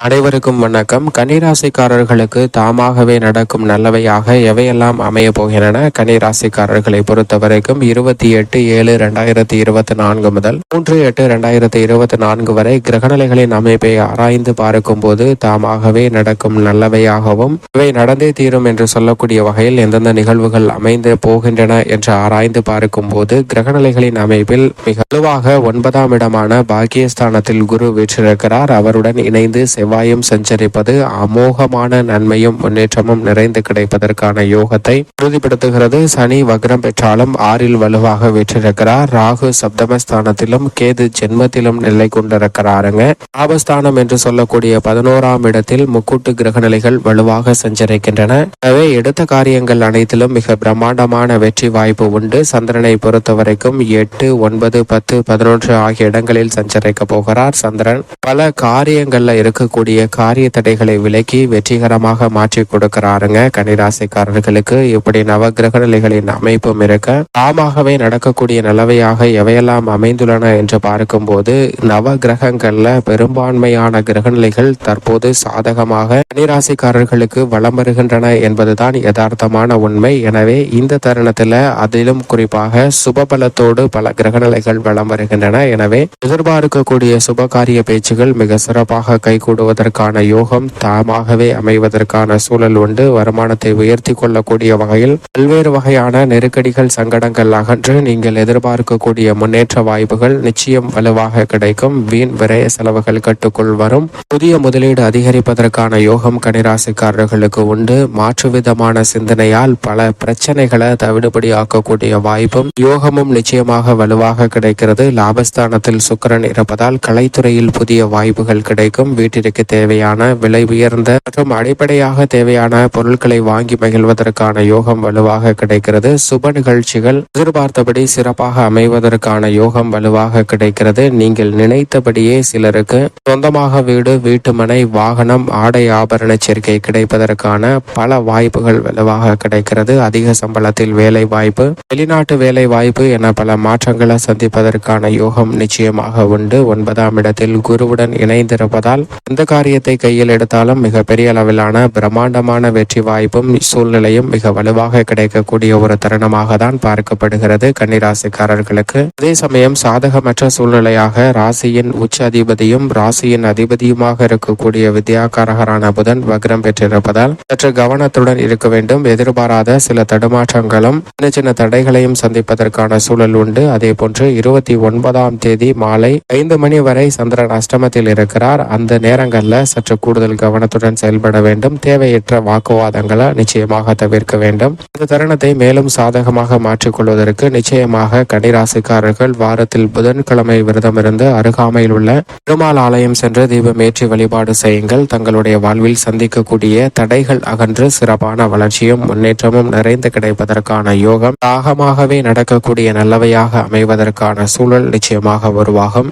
அனைவருக்கும் வணக்கம். கன்னிராசிக்காரர்களுக்கு தாமாகவே நடக்கும் நல்லவையாக எவையெல்லாம் அமைய போகின்றன? கன்னிராசிக்காரர்களை பொறுத்தவரைக்கும் இருபத்தி எட்டு ஏழு இரண்டாயிரத்தி இருபத்தி நான்கு முதல் மூன்று எட்டு ரெண்டாயிரத்தி இருபத்தி நான்கு வரை கிரகநிலைகளின் அமைப்பை ஆராய்ந்து பார்க்கும் போது தாமாகவே நடக்கும் நல்லவையாகவும் இவை நடந்தே தீரும் என்று சொல்லக்கூடிய வகையில் எந்தெந்த நிகழ்வுகள் அமைந்து போகின்றன என்று ஆராய்ந்து பார்க்கும் போது கிரகநிலைகளின் அமைப்பில் மிக வலுவாக ஒன்பதாம் இடமான பாக்கியஸ்தானத்தில் குரு வீற்றிருக்கிறார். அவருடன் இணைந்து செவ்வாயும் சஞ்சரிப்பது அமோகமான நன்மையும் முன்னேற்றமும் நிறைந்து கிடைப்பதற்கான யோகத்தை உறுதிப்படுத்துகிறது. சனி வக்ரம் பெற்றாலும் ஆறில் வலுவாக வெற்றிருக்கிறார். ராகு சப்தமஸ்தானத்திலும் கேது ஜென்மத்திலும் நிலை கொண்டிருக்கிறாருங்க. ஆபஸ்தானம் என்று சொல்லக்கூடிய பதினோராம் இடத்தில் முக்கூட்டு கிரகநிலைகள் வலுவாக சஞ்சரிக்கின்றன. எனவே எடுத்த காரியங்கள் அனைத்திலும் மிக பிரம்மாண்டமான வெற்றி வாய்ப்பு உண்டு. சந்திரனை பொறுத்தவரைக்கும் எட்டு ஒன்பது பத்து பதினொன்று ஆகிய இடங்களில் சஞ்சரிக்க போகிறார் சந்திரன். பல காரியங்கள்ல இருக்கக்கூடிய காரிய தடைகளை விலக்கி வெற்றிகரமாக மாற்றி கொடுக்கிறாருங்க. கன்னிராசிக்காரர்களுக்கு இப்படி நவகிரக நிலைகளின் அமைப்பும் இருக்க தாமாகவே நடக்கக்கூடிய நிலவையாக எவையெல்லாம் அமைந்துள்ளன என்று பார்க்கும்போது நவ கிரகங்கள்ல பெரும்பான்மையான கிரகநிலைகள் தற்போது சாதகமாக கன்னிராசிக்காரர்களுக்கு வலம் வருகின்றன என்பதுதான் யதார்த்தமான உண்மை. எனவே இந்த தருணத்துல அதிலும் குறிப்பாக சுபபலத்தோடு பல கிரகநிலைகள் வலம் வருகின்றன. எனவே எதிர்பார்க்கக்கூடிய சுபகாரிய பேச்சுகள் மிக சிறப்பாக கைகூடும். கைகூடுவதற்கான யோகம் தாமாகவே அமைவதற்கான சூழல் உண்டு. வருமானத்தை உயர்த்தி கொள்ளக்கூடிய வகையில் பல்வேறு வகையான நெருக்கடிகள் சங்கடங்கள் அகன்று நீங்கள் எதிர்பார்க்கக்கூடிய முன்னேற்ற வாய்ப்புகள் நிச்சயம் வலுவாக கிடைக்கும். வீண் விரய செலவுகள் கட்டுக்குள் வரும். புதிய முதலீடு அதிகரிப்பதற்கான யோகம் கனிராசிக்காரர்களுக்கு உண்டு. மாற்று விதமான சிந்தனையால் பல பிரச்சனைகளை தவிடுபடி ஆக்கக்கூடிய வாய்ப்பும் யோகமும் நிச்சயமாக வலுவாக கிடைக்கிறது. லாபஸ்தானத்தில் சுக்கிரன் இருப்பதால் கலைத்துறையில் புதிய வாய்ப்புகள் கிடைக்கும். வீட்டிற்கு தேவையான விலை உயர்ந்த மற்றும் அடிப்படையாக தேவையான பொருட்களை வாங்கி மகிழ்வதற்கான யோகம் வலுவாக கிடைக்கிறது. சுப நிகழ்ச்சிகள் எதிர்பார்த்தபடி சிறப்பாக அமைவதற்கான யோகம் வலுவாக கிடைக்கிறது. நீங்கள் நினைத்தபடியே சிலருக்கு சொந்தமாக வீடு வீட்டுமனை வாகனம் ஆடை ஆபரண சேர்க்கை கிடைப்பதற்கான பல வாய்ப்புகள் வலுவாக கிடைக்கிறது. அதிக சம்பளத்தில் வேலை வாய்ப்பு வெளிநாட்டு வேலை வாய்ப்பு என பல மாற்றங்களை சந்திப்பதற்கான யோகம் நிச்சயமாக உண்டு. ஒன்பதாம் இடத்தில் குருவுடன் இணைந்திருப்பதால் எந்த காரியத்தை கையில் எடுத்தாலும் மிக பெரிய அளவிலான பிரம்மாண்டமான வெற்றி வாய்ப்பும் சூழ்நிலையும் மிக வலுவாக கிடைக்கக்கூடிய ஒரு தருணமாக தான் பார்க்கப்படுகிறது கன்னிராசிக்காரர்களுக்கு. அதே சமயம் சாதகமற்ற சூழ்நிலையாக ராசியின் உச்ச அதிபதியும் ராசியின் அதிபதியுமாக இருக்கக்கூடிய வித்யாகாரகரான புதன் வக்ரம் பெற்றிருப்பதால் சற்று கவனத்துடன் இருக்க வேண்டும். எதிர்பாராத சில தடுமாற்றங்களும் சின்ன சின்ன தடைகளையும் சந்திப்பதற்கான சூழல் உண்டு. அதே போன்று இருபத்தி ஒன்பதாம் தேதி மாலை ஐந்து மணி வரை சந்திரன் அஷ்டமத்தில் இருக்கிறார். அந்த நேரங்கள் நேரங்கள்ல சற்று கூடுதல் கவனத்துடன் செயல்பட வேண்டும். தேவையற்ற வாக்குவாதங்களை நிச்சயமாக தவிர்க்க வேண்டும். இந்த தருணத்தை மேலும் சாதகமாக மாற்றிக்கொள்வதற்கு நிச்சயமாக கன்னிராசிக்காரர்கள் வாரத்தில் புதன்கிழமை விரதம் இருந்து அருகாமையில் உள்ள பெருமாள் ஆலயம் சென்று தீபமேற்றி வழிபாடு செய்யுங்கள். தங்களுடைய வாழ்வில் சந்திக்கக்கூடிய தடைகள் அகன்று சிறப்பான வளர்ச்சியும் முன்னேற்றமும் நிறைந்து கிடைப்பதற்கான யோகம். தாகமாகவே நடக்கக்கூடிய நல்லவையாக அமைவதற்கான சூழல் நிச்சயமாக உருவாகும்.